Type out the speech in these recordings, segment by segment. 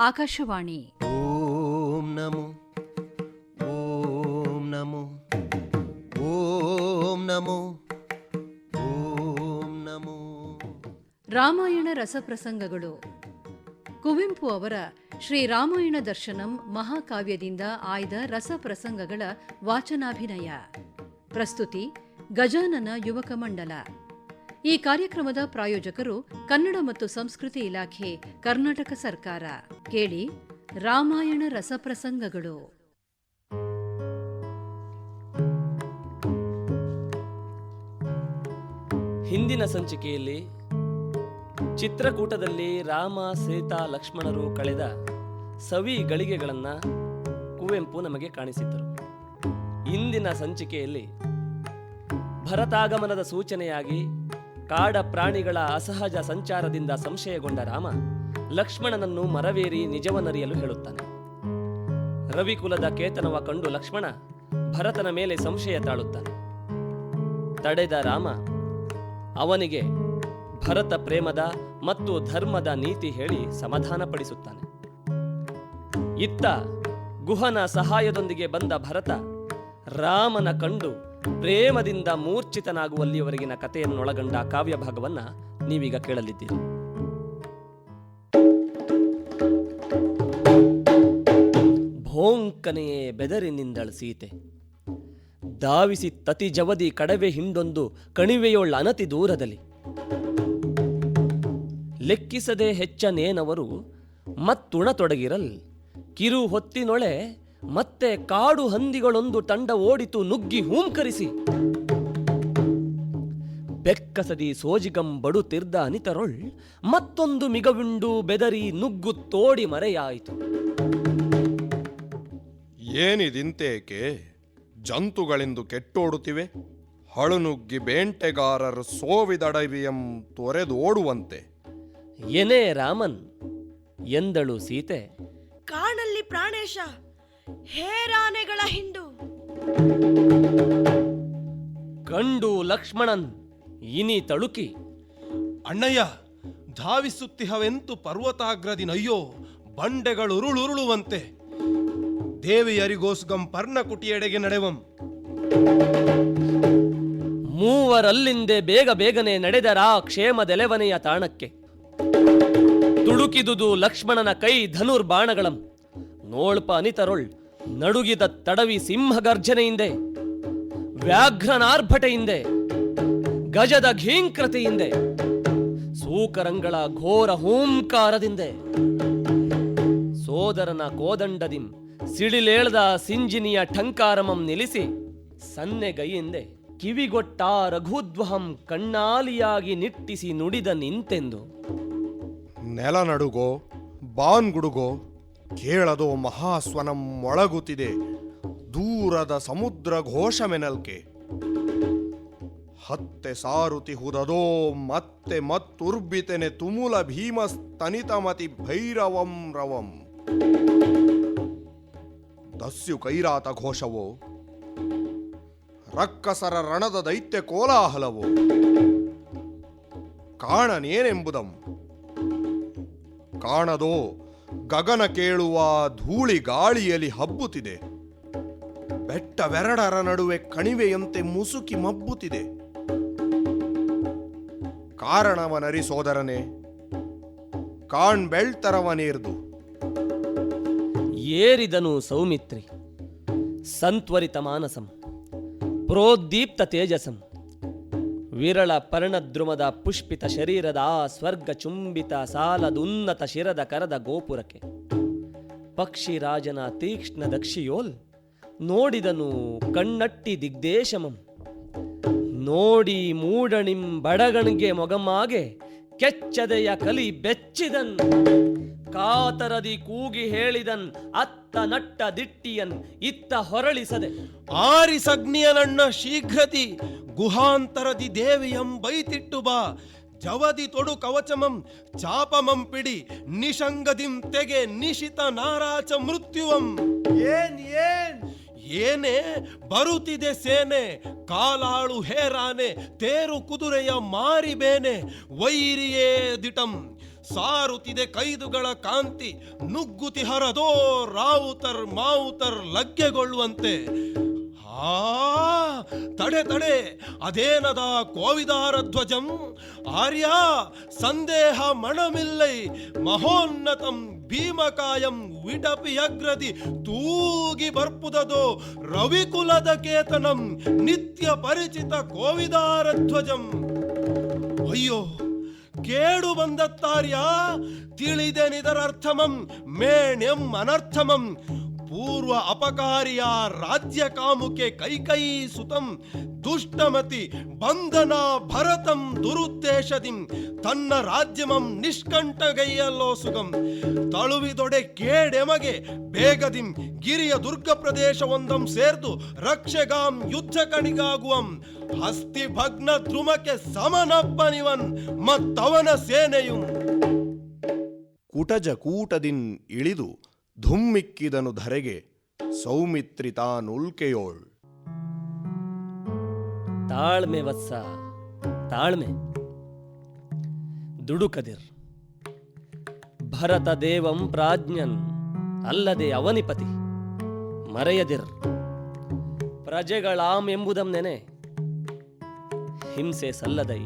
ಆಕಾಶವಾಣಿ. ಓಂ ನಮೋ ಓಂ ನಮೋ ಓಂ ನಮೋ ಓಂ ನಮೋ. ರಾಮಾಯಣ ರಸಪ್ರಸಂಗಗಳು. ಕುವೆಂಪು ಅವರ ಶ್ರೀ ರಾಮಾಯಣ ದರ್ಶನಂ ಮಹಾಕಾವ್ಯದಿಂದ ಆಯ್ದ ರಸಪ್ರಸಂಗಗಳ ವಾಚನಾಭಿನಯ. ಪ್ರಸ್ತುತಿ ಗಜಾನನ ಯುವಕ ಮಂಡಲ. ಈ ಕಾರ್ಯಕ್ರಮದ ಪ್ರಾಯೋಜಕರು ಕನ್ನಡ ಮತ್ತು ಸಂಸ್ಕೃತಿ ಇಲಾಖೆ, ಕರ್ನಾಟಕ ಸರ್ಕಾರ. ಕೇಳಿ ರಾಮಾಯಣ ರಸಪ್ರಸಂಗಗಳು. ಹಿಂದಿನ ಸಂಚಿಕೆಯಲ್ಲಿ ಚಿತ್ರಕೂಟದಲ್ಲಿ ರಾಮ, ಸೀತಾ, ಲಕ್ಷ್ಮಣರು ಕಳೆದ ಸವಿ ಗಳಿಗೆಗಳನ್ನು ಕುವೆಂಪು ನಮಗೆ ಕಾಣಿಸಿದ್ದರು. ಇಂದಿನ ಸಂಚಿಕೆಯಲ್ಲಿ ಭರತಾಗಮನದ ಸೂಚನೆಯಾಗಿ ಕಾಡ ಪ್ರಾಣಿಗಳ ಅಸಹಜ ಸಂಚಾರದಿಂದ ಸಂಶಯಗೊಂಡ ರಾಮ ಲಕ್ಷ್ಮಣನನ್ನು ಮರವೇರಿ ನಿಜವನ್ನರಿಯಲು ಹೇಳುತ್ತಾನೆ. ರವಿಕುಲದ ಕೇತನವ ಕಂಡು ಲಕ್ಷ್ಮಣ ಭರತನ ಮೇಲೆ ಸಂಶಯ ತಾಳುತ್ತಾನೆ. ತಡೆದ ರಾಮ, ಅವನಿಗೆ ಭರತ ಪ್ರೇಮದ ಮತ್ತು ಧರ್ಮದ ನೀತಿ ಹೇಳಿ ಸಮಾಧಾನಪಡಿಸುತ್ತಾನೆ. ಇತ್ತ ಗುಹನ ಸಹಾಯದೊಂದಿಗೆ ಬಂದ ಭರತ ರಾಮನ ಕಂಡು ಪ್ರೇಮದಿಂದ ಮೂರ್ಛಿತನಾಗುವಲ್ಲಿಯವರೆಗಿನ ಕಥೆಯನ್ನೊಳಗೊಂಡ ಕಾವ್ಯ ಭಾಗವನ್ನ ನೀವೀಗ ಕೇಳಲಿದ್ದೀರಿ. ಭೋಂಕನೆಯೇ ಬೆದರಿನಿಂದಳ ಸೀತೆ. ಧಾವಿಸಿ ತತಿ ಜವದಿ ಕಡವೆ ಹಿಂಡೊಂದು ಕಣಿವೆಯೊಳ್ಳ ಅನತಿ ದೂರದಲ್ಲಿ. ಲೆಕ್ಕಿಸದೆ ಹೆಚ್ಚನೇನವರು ಮತ್ತುಣತೊಡಗಿರಲ್ ಕಿರು ಹೊತ್ತಿನೊಳೆ ಮತ್ತೆ ಕಾಡು ಹಂದಿಗಳೊಂದು ತಂಡ ಓಡಿತು ನುಗ್ಗಿ ಹೂಂಕರಿಸಿ. ಬೆಕ್ಕಸದಿ ಸೋಜಿಗಂ ಬಡುತಿರ್ದ ಅನಿತರೊಳ್ ಮತ್ತೊಂದು ಮಿಗವಿಂಡು ಬೆದರಿ ನುಗ್ಗು ತೋಡಿ ಮರೆಯಾಯಿತು. ಏನಿದಿಂತೇಕೆ ಜಂತುಗಳೆಂದು ಕೆಟ್ಟೋಡುತ್ತಿವೆ. ಹಳುನುಗ್ಗಿ ಬೇಂಟೆಗಾರರು ಸೋವಿದಡವಿಯಂ ತೊರೆದು ಓಡುವಂತೆ. ಎನೇ ರಾಮನ್ ಎಂದಳು ಸೀತೆ. ಕಾಣಲ್ಲಿ ಪ್ರಾಣೇಶ. ಹೇರಾನೆಗಳ ಹಿಂಡು. ಕಂಡು ಲಕ್ಷ್ಮಣನ್ ಇನಿ ತಳುಕಿ ಅಣ್ಣಯ್ಯ ಧಾವಿಸುತ್ತಿಹವೆಂತು ಪರ್ವತಾಗ್ರದಿನಯ್ಯೋ ಬಂಡೆಗಳುರುಳುರುಳುವಂತೆ. ದೇವಿಯರಿಗೋಸ್ಗಂ ಪರ್ಣಕುಟಿಯೆಡೆಗೆ ನಡೆವಂ. ಮೂವರಲ್ಲಿಂದೆ ಬೇಗ ಬೇಗನೆ ನಡೆದರಾ ಕ್ಷೇಮದೆಲೆವನೆಯ ತಾಣಕ್ಕೆ. ತುಳುಕಿದುದು ಲಕ್ಷ್ಮಣನ ಕೈ ಧನುರ್ಬಾಣಗಳಂ. ನೋಳ್ಪ ಅನಿತರೊಳ್ ನಡುಗಿದ ತಡವಿ ಸಿಂಹಗರ್ಜನೆಯಿಂದೆ, ವ್ಯಾಘ್ರನಾರ್ಭಟೆಯಿಂದೆ, ಗಜದ ಘೀಂಕ್ರತೆಯಿಂದೆ, ಸೂಕರಂಗಳ ಘೋರ ಹೂಂಕಾರದಿಂದೆ. ಸೋದರನ ಕೋದಂಡದಿಂ ಸಿಡಿಲೇಳ್ದ ಸಿಂಜಿನಿಯ ಠಂಕಾರಮಂ ನಿಲ್ಲಿಸಿ ಸನ್ನೆಗೈಯಿಂದೆ ಕಿವಿಗೊಟ್ಟ ರಘುದ್ವಹಂ ಕಣ್ಣಾಲಿಯಾಗಿ ನಿಟ್ಟಿಸಿ ನುಡಿದ ನಿಂತೆಂದು. ನೆಲ ನಡುಗೋ ಬಾನ್ಗುಡುಗೋ ಕೇಳದೋ ಮಹಾಸ್ವನಂ ಮೊಳಗುತ್ತಿದೆ, ದೂರದ ಸಮುದ್ರ ಘೋಷಮೆನಲ್ಕೆ. ಹತ್ತೆ ಸಾರುತಿ ಹುದದೋ ಮತ್ತೆ ಮತ್ತುರ್ಬಿತೆನೆ ತುಮುಲ ಭೀಮ ಸ್ತನಿತಮತಿ ಭೈರವಂ ರವಂ. ದಸ್ಯು ಕೈರಾತ ಘೋಷವೋ, ರಕ್ಕಸರ ರಣದ ದೈತ್ಯ ಕೋಲಾಹಲವೋ. ಕಾಣನೇನೆಂಬುದಂ. ಕಾಣದೋ ಗಗನ ಕೇಳುವ ಧೂಳಿ ಗಾಳಿಯಲ್ಲಿ ಹಬ್ಬುತ್ತಿದೆ. ಬೆಟ್ಟವೆರಡರ ನಡುವೆ ಕಣಿವೆಯಂತೆ ಮುಸುಕಿ ಮಬ್ಬುತ್ತಿದೆ. ಕಾರಣವನರಿ ಸೋದರನೇ ಕಾಣ್ಬೆಳ್ತರವನೇರ್ದು ಏರಿದನು ಸೌಮಿತ್ರಿ, ಸಂತ್ವರಿತ ಮಾನಸಂ, ಪ್ರೋದ್ದೀಪ್ತ ತೇಜಸಂ. ವಿರಳ ಪರ್ಣದ್ರುಮದ ಪುಷ್ಪಿತ ಶರೀರದ ಆ ಸ್ವರ್ಗ ಚುಂಬಿತ ಸಾಲದುನ್ನತ ಶಿರದ ಕರದ ಗೋಪುರಕ್ಕೆ. ಪಕ್ಷಿರಾಜನ ತೀಕ್ಷ್ಣ ದಕ್ಷಿಯೋಲ್ ನೋಡಿದನು ಕಣ್ಣಟ್ಟಿ ದಿಗ್ದೇಶಮಂ. ನೋಡಿ ಮೂಡಣಿಂ ಬಡಗಣಿಗೆ ಮೊಗಮಾಗೆ ಕೆಚ್ಚದೆಯ ಕಲಿ ಬೆಚ್ಚಿದನ್. ಕಾತರದಿ ಕೂಗಿ ಹೇಳಿದನ್ ಅತ್ತ ನಟ್ಟ ದಿಟ್ಟಿಯನ್ ಇತ್ತ ಹೊರಳಿಸದೆ. ಆರಿಸಗ್ನಿಯನಣ್ಣ ಶೀಘ್ರತಿ ಗುಹಾಂತರದಿ ದೇವಿಯಂ ಬೈತಿಟ್ಟು ಬಾ. ಜವದಿ ತೊಡು ಕವಚಮಂ ಚಾಪಮಂ ಪಿಡಿ ನಿಶಂಗದಿಂ ತೆಗೆ ನಿಶಿತ ನಾರಾಚ ಮೃತ್ಯುವಂ. ಏನ್ ಏನ್? ಏನೇ ಬರುತ್ತಿದೆ ಸೇನೆ ಕಾಲಾಳು ಹೇರಾನೆ ತೇರು ಕುದುರೆಯ ಮಾರಿಬೇನೆ ವೈರಿಯೇ ದಿಟಂ. ಸಾರುತ್ತಿದೆ ಕೈದುಗಳ ಕಾಂತಿ, ನುಗ್ಗುತಿ ಹರದೋ ರಾವುತರ್ ಮಾವುತರ್ ಲಗ್ಗೆಗೊಳ್ಳುವಂತೆ. ಆ ತಡೆ ತಡೆ, ಅದೇನದ ಕೋವಿದಾರ ಧ್ವಜಂ? ಆರ್ಯ, ಸಂದೇಹ ಮಣಮಿಲ್ಲೈ, ಮಹೋನ್ನತಂ ಭೀಮಕಾಯಂ ವಿಟಪಿ ಅಗ್ರದಿ, ತೂಗಿ ಬರ್ಪುದದೋ ರವಿಕುಲದ ಕೇತನಂ, ನಿತ್ಯ ಪರಿಚಿತ ಕೋವಿದಾರ ಧ್ವಜಂ. ಅಯ್ಯೋ! ಕೇಡು ಬಂದತ್ತಾರ್ಯ ತಿಳಿದೆನಿದರರ್ಥಮಂ ಮೇಣ್ಯಂ ಅನರ್ಥಮಂ ಪೂರ್ವ ಅಪಕಾರಿಯ ರಾಜ್ಯ ಕಾಮುಕೆ ಕೈಕೈ ಸುತಂ, ದುಷ್ಟಮತಿ ಬಂಧನ ಭರತಂ ದುರುದ್ದೇಶದಿಂ, ತನ್ನ ರಾಜ್ಯಮಂ ನಿಷ್ಕಂಠಗೈಯಲ್ಲೋ ಸುಗಂ. ತಳುವಿದೊಡೆ ಕೇಡೆಮಗೆ ಬೇಗದಿಂ, ಗಿರಿಯ ದುರ್ಗ ಪ್ರದೇಶವೊಂದಂ ಸೇರ್ದು ರಕ್ಷೆಗಾಂ ಯುದ್ಧ ಕಣಿಗಾಗುವಂ. ಹಸ್ತಿ ಭಗ್ನ ಧ್ರುಮಕ್ಕೆ ಸಮನಪ್ಪನಿವನ್ ಮತ್ತವನ ಸೇನೆಯು. ಕುಟಜ ಕೂಟದಿನ್ ಇಳಿದು ಧುಮ್ಮಿಕ್ಕಿದನು ಧರೆಗೆ, ಸೌಮಿತ್ರಿ ತಾನುಲ್ಕೆಯೋಳ್. ತಾಳ್ಮೆ ವತ್ಸ, ತಾಳ್ಮೆ. ದುಡುಕದಿರ್ ಭರತ ದೇವಂ ಪ್ರಾಜ್ಞನ್, ಅಲ್ಲದೆ ಅವನಿಪತಿ. ಮರೆಯದಿರ್. ಪ್ರಜೆಗಳಾಮ್ ಎಂಬುದಂ ನೆನೆ. ಹಿಂಸೆ ಸಲ್ಲದೈ,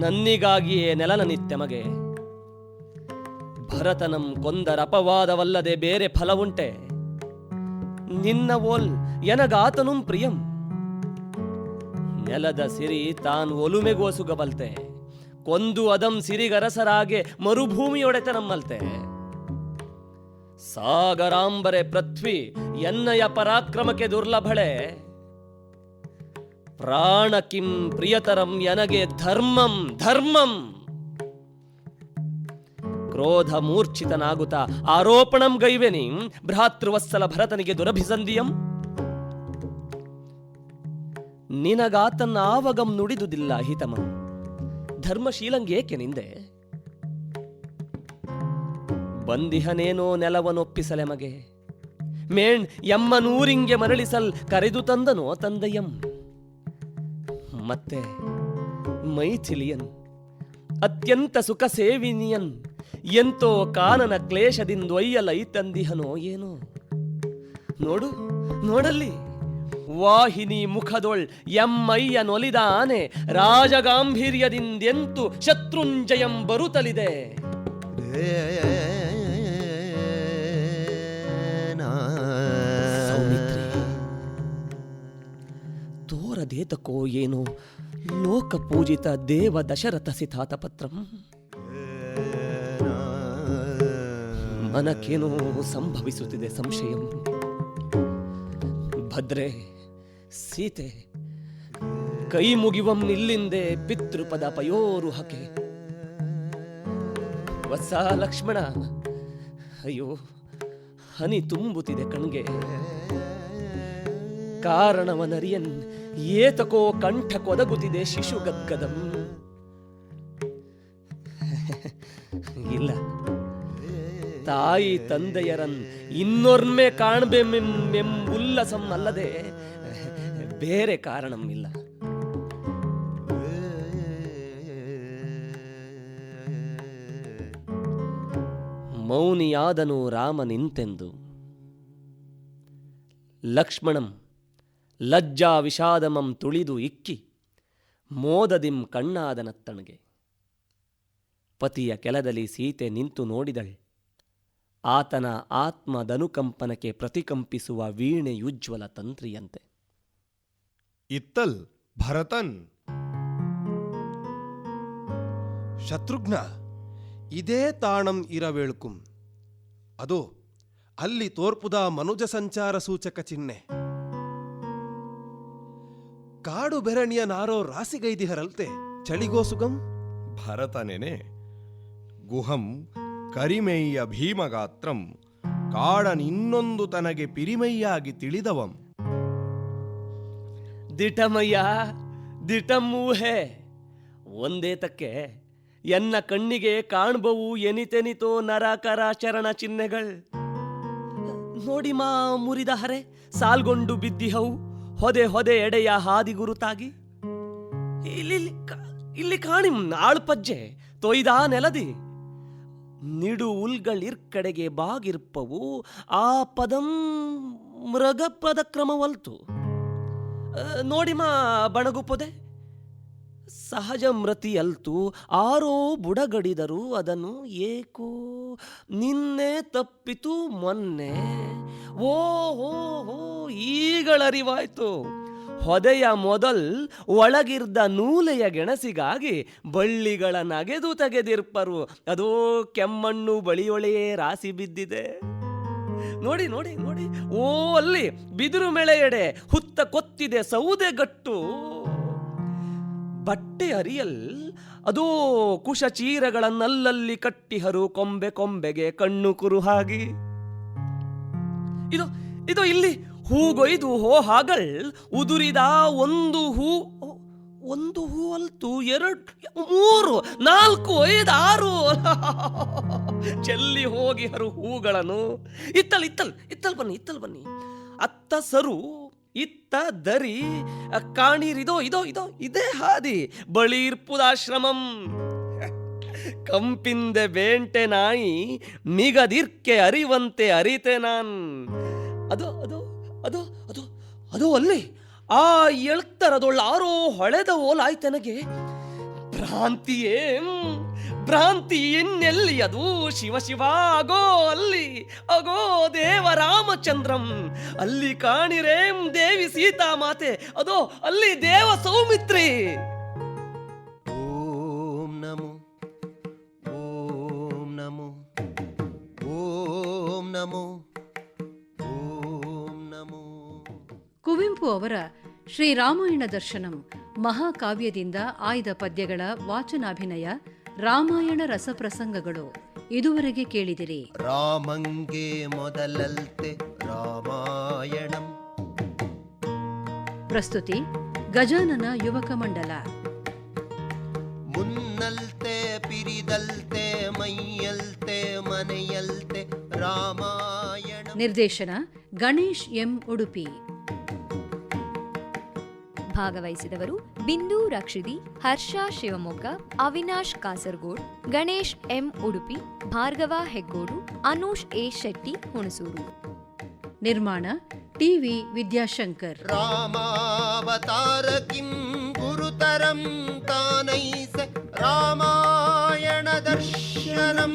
ನನ್ನಿಗಾಗಿಯೇ ನೆಲನ ನಿತ್ಯಮಗೆ. ಭರತನಂ ಕೊಂದರಪವಾದವಲ್ಲದೆ ಬೇರೆ ಫಲವುಂಟೆ. ನಿನ್ನ ಓಲ್ ಎನಗಾತನುಂ ಪ್ರಿಯಂ. ನೆಲದ ಸಿರಿ ತಾನ್ ಒಲುಮೆಗೋಸುಗಬಲ್ತೆ ಕೊಂದು ಅದಂ ಸಿರಿಗರಸರಾಗೆ ಮರುಭೂಮಿಯೊಡೆತ ನಮ್ಮಲ್ತೆ ಸಾಗರಾಂಬರೆ ಪೃಥ್ವಿ ಎನ್ನಯ ಪರಾಕ್ರಮಕ್ಕೆ ದುರ್ಲಭಳೆ. ಪ್ರಾಣ ಕಿಂ ಪ್ರಿಯತರಂ ಎನಗೆ ಧರ್ಮಂ ಧರ್ಮಂ. ಕ್ರೋಧ ಮೂರ್ಛಿತನಾಗುತ್ತ ಆರೋಪಣಂ ಗೈವೆನಿ ಭ್ರಾತೃವತ್ಸಲ ಭರತನಿಗೆ ದುರಭಿಸಂದಿಯಂ ನಿನಗಾತನ್ನಾವಗಂ ನುಡಿದುದಿಲ್ಲ ಹಿತಮಂ. ಧರ್ಮಶೀಲಂಗೇಕೆ ನಿಂದೆ? ಬಂದಿಹನೇನೋ ನೆಲವನೊಪ್ಪಿಸಲೆಮಗೆ ಮೇಣ್ ಎಮ್ಮ ನೂರಿಂಗೆ ಮರಳಿಸಲ್ ಕರೆದು ತಂದನೋ ತಂದೆಯಂ. ಮತ್ತೆ ಮೈಥಿಲಿಯನ್ ಅತ್ಯಂತ ಸುಖ ಸೇವಿನಿಯನ್ ಎಂತೋ ಕಾನನ ಕ್ಲೇಶದಿಂದೊಯ್ಯಲೈ ತಂದಿಹನೋ ಏನೋ. ನೋಡು ನೋಡಲ್ಲಿ. ವಾಹಿನಿ ಮುಖದೊಳ್ ಎಮ್ಮಯ್ಯ ನೊಲಿದ ಆನೆ ರಾಜಗಾಂಭೀರ್ಯದಿಂದೆಂತು ಶತ್ರುಂಜಯಂ ಬರುತ್ತಲಿದೆ ತೋರದೇತಕೋ ಏನೋ ಲೋಕ ಪೂಜಿತ ದೇವ ದಶರಥ ಸಿತಾತ ಪತ್ರಂ ಮನಕ್ಕೇನೋ ಸಂಭವಿಸುತ್ತಿದೆ ಸಂಶಯಂ. ಭದ್ರೆ, ಸೀತೆ, ಕೈ ಮುಗಿವಂ ಇಲ್ಲಿಂದೆ ಪಿತೃಪದ ಪಯೋರುಹಕೆ. ವತ್ಸ ಲಕ್ಷ್ಮಣ, ಅಯ್ಯೋ, ಹನಿ ತುಂಬುತ್ತಿದೆ ಕಣ್ಗೆ. ಕಾರಣವನರಿಯನ್ ಏತಕೋ ಕಂಠ ಕೊದಗುತ್ತಿದೆ ಶಿಶು ಗದ್ಗದಂ ಇಲ್ಲ. ತಾಯಿ ತಂದೆಯರನ್ ಇನ್ನೊರ್ಮೆ ಅಲ್ಲದೆ ಬೇರೆ ಕಾರಣಂ ಇಲ್ಲ. ಮೌನಿಯಾದನು ರಾಮ ನಿಂತೆಂದು ಲಕ್ಷ್ಮಣಂ ಲಜ್ಜಾ ವಿಷಾದಮಂ ತುಳಿದು ಇಕ್ಕಿ ಮೋದದಿಂ ಕಣ್ಣಾದನತ್ತಣಗೆ. ಪತಿಯ ಕೆಲದಲ್ಲಿ ಸೀತೆ ನಿಂತು ನೋಡಿದಳು. ಆತನ ಆತ್ಮದನುಕಂಪನಕ್ಕೆ ಪ್ರತಿಕಂಪಿಸುವ ವೀಣೆಯುಜ್ವಲ ತಂತ್ರಿಯಂತೆ ಇತ್ತಲ್ ಭರತನ್. ಶತ್ರುಘ್ನ ಇದೇ ತಾಣಂ ಇರವೇಳ್ಕುಂ. ಅದು ಅಲ್ಲಿ ತೋರ್ಪುದ ಮನುಜ ಸಂಚಾರ ಸೂಚಕ ಚಿಹ್ನೆ. ಕಾಡು ಬೆರಣಿಯ ನಾರೋ ರಾಸಿಗೈದಿಹರಲ್ತೆ ಚಳಿಗೋಸುಗಂ ಭರತನೆನೆ ಗುಹಂ ಕರಿಮೆಯ್ಯ ಭೀಮಗಾತ್ರಂ ಕಾಡನಿನ್ನೊಂದು ತನಗೆ ಪಿರಿಮೈಯಾಗಿ ತಿಳಿದವಂ. ದಿಟಮಯ್ಯ ದಿಟಮೂಹೆ ಒಂದೇತಕ್ಕೆ ಎನ್ನ ಕಣ್ಣಿಗೆ ಕಾಣ್ಬವು ಎನಿತೆನಿತೋ ನರಕರಾಚರಣ ಚಿಹ್ನೆಗಳ್. ನೋಡಿ ಮಾ ಮುರಿದ ಹರೆ, ಸಾಲ್ಗೊಂಡು ಬಿದ್ದಿಹವು ಹೊದೆ ಹೊದೆ ಎಡೆಯ ಹಾದಿ ಗುರುತಾಗಿ ಇಲ್ಲಿ ಇಲ್ಲಿ ಕಾ- ಇಲ್ಲಿ ಕಾಣಿ ತೊಯ್ದಾ ತೊಯ್ದ ನೆಲದಿ. ನಿಡು ಉಲ್ಗಳಿರ್ಕಡೆಗೆ ಬಾಗಿರ್ಪವು, ಆ ಪದಂ ಮೃಗಪದ ಕ್ರಮವಲ್ತು ನೋಡಿಮಾ ಬಣಗುಪೊದೆ. ಸಹಜ ಮೃತಿಯಲ್ತು, ಆರೋ ಬುಡಗಡಿದರು ಅದನ್ನು ಏಕೋ, ನಿನ್ನೆ ತಪ್ಪಿತು ಮೊನ್ನೆ. ಓ ಹೋ ಹೋ, ಈಗಳರಿವಾಯ್ತು. ಹೊದೆಯ ಮೊದಲ್ ಒಳಗಿರ್ದ ನೂಲೆಯ ಗೆಣಸಿಗಾಗಿ ಬಳ್ಳಿಗಳ ನಗೆದು ತೆಗೆದಿರ್ಪರು. ಅದೋ ಕೆಮ್ಮಣ್ಣು ಬಳಿಯೊಳೆಯೇ ರಾಸಿ ಬಿದ್ದಿದೆ. ನೋಡಿ ನೋಡಿ ನೋಡಿ. ಓ, ಅಲ್ಲಿ ಬಿದಿರು ಮೆಳೆಯೆಡೆ ಹುತ್ತ ಕೊತ್ತಿದೆ ಸೌದೆ ಗಟ್ಟು. ಬಟ್ಟೆ ಅರಿಯಲ್, ಅದೋ ಕುಶಚೀರಗಳನ್ನಲ್ಲಲ್ಲಿ ಕಟ್ಟಿಹರು ಕೊಂಬೆ ಕೊಂಬೆಗೆ ಕಣ್ಣು ಕುರುಹಾಗಿ. ಇದು ಇದು ಇಲ್ಲಿ ಹೂಗೊಯ್ದು ಹೋ ಹಾಗಳ್ ಉದುರಿದ ಒಂದು ಹೂ ಒಂದು ಹೂ ಅಲ್ತು ಎರಡು, ಮೂರು, ನಾಲ್ಕು ಐದು ಆರು ಚೆಲ್ಲಿ ಹೋಗಿ ಹರು ಹೂಗಳನ್ನು. ಇತ್ತಲ್ ಇತ್ತಲ್ ಇತ್ತಲ್ ಬನ್ನಿ ಇತ್ತಲ್ ಬನ್ನಿ. ಅತ್ತ ಸರು, ಇತ್ತ ದರಿ, ಕಾಣಿರಿದೋ, ಇದೋ ಇದೋ, ಇದೇ ಹಾದಿ ಬಳಿ ಇರ್ಪುದಾಶ್ರಮಂ ಕಂಪಿಂದೆ ಬೇಂಟೆ ನಾಯಿ, ಮಿಗದಿರ್ಕೆ ಅರಿವಂತೆ ಅರಿತೆ ನಾನ್. ಅದು ಅದು ಅದು ಅಲ್ಲಿ ಆ ಎಳ್ತರದೊಳ್ಳ ಆರೋ ಹೊಳೆದ ಓಲಾಯ್ತನಗೆ ಭ್ರಾಂತಿಯೇ ಭ್ರಾಂತಿ ಇನ್ನೆಲ್ಲಿ ಅದು? ಶಿವ ಶಿವ ಅಗೋ ಅಲ್ಲಿ, ಅಗೋ ದೇವ ರಾಮಚಂದ್ರಂ, ಅಲ್ಲಿ ಕಾಣಿರೇಂ ದೇವಿ ಸೀತಾ ಮಾತೆ, ಅದೋ ಅಲ್ಲಿ ದೇವ ಸೌಮಿತ್ರಿ. ಶ್ರೀರಾಮಾಯಣ ದರ್ಶನಂ ಮಹಾಕಾವ್ಯದಿಂದ ಆಯ್ದ ಪದ್ಯಗಳ ವಾಚನಾಭಿನಯ ರಾಮಾಯಣ ರಸಪ್ರಸಂಗಗಳು. ಇದುವರೆಗೆ ಕೇಳಿದಿರಿ. ರಾಮಂಗೆ ಮೊದಲಲ್ತೆ ರಾಮಾಯಣಂ. ಪ್ರಸ್ತುತಿ ಗಜಾನನ ಯುವಕ ಮಂಡಲ. ಮುನ್ನಲ್ತೆ ಪಿರಿದಲ್ತೆ ಮೈಯಲ್ತೆ ಮನೆಯಲ್ತೆ ರಾಮಾಯಣ. ನಿರ್ದೇಶನ ಗಣೇಶ್ ಎಂ ಉಡುಪಿ. ಭಾಗವಹಿಸಿದವರು ಬಿಂದು ರಕ್ಷಿದಿ ಹರ್ಷ ಶಿವಮೊಗ್ಗ ಅವಿನಾಶ್ ಕಾಸರಗೋಡ್ ಗಣೇಶ್ ಎಂ ಉಡುಪಿ ಭಾರ್ಗವ ಹೆಗ್ಗೋಡು ಅನೂಷ್ ಎ ಶೆಟ್ಟಿ ಹುಣಸೂರು. ನಿರ್ಮಾಣ ಟಿವಿ ವಿದ್ಯಾಶಂಕರ್. ರಾಮಾವತಾರ ಕಿಂ ಗುರುತರಂ ತಾನೈಸ ರಾಮಾಯಣ ದರ್ಶನಂ.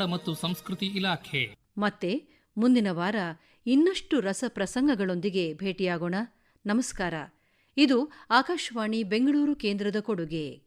ಮತ್ತು ಸಂಸ್ಕೃತಿ ಇಲಾಖೆ. ಮತ್ತೆ ಮುಂದಿನ ವಾರ ಇನ್ನಷ್ಟು ರಸ ಪ್ರಸಂಗಗಳೊಂದಿಗೆ ಭೇಟಿಯಾಗೋಣ. ನಮಸ್ಕಾರ. ಇದು ಆಕಾಶವಾಣಿ ಬೆಂಗಳೂರು ಕೇಂದ್ರದ ಕೊಡುಗೆ.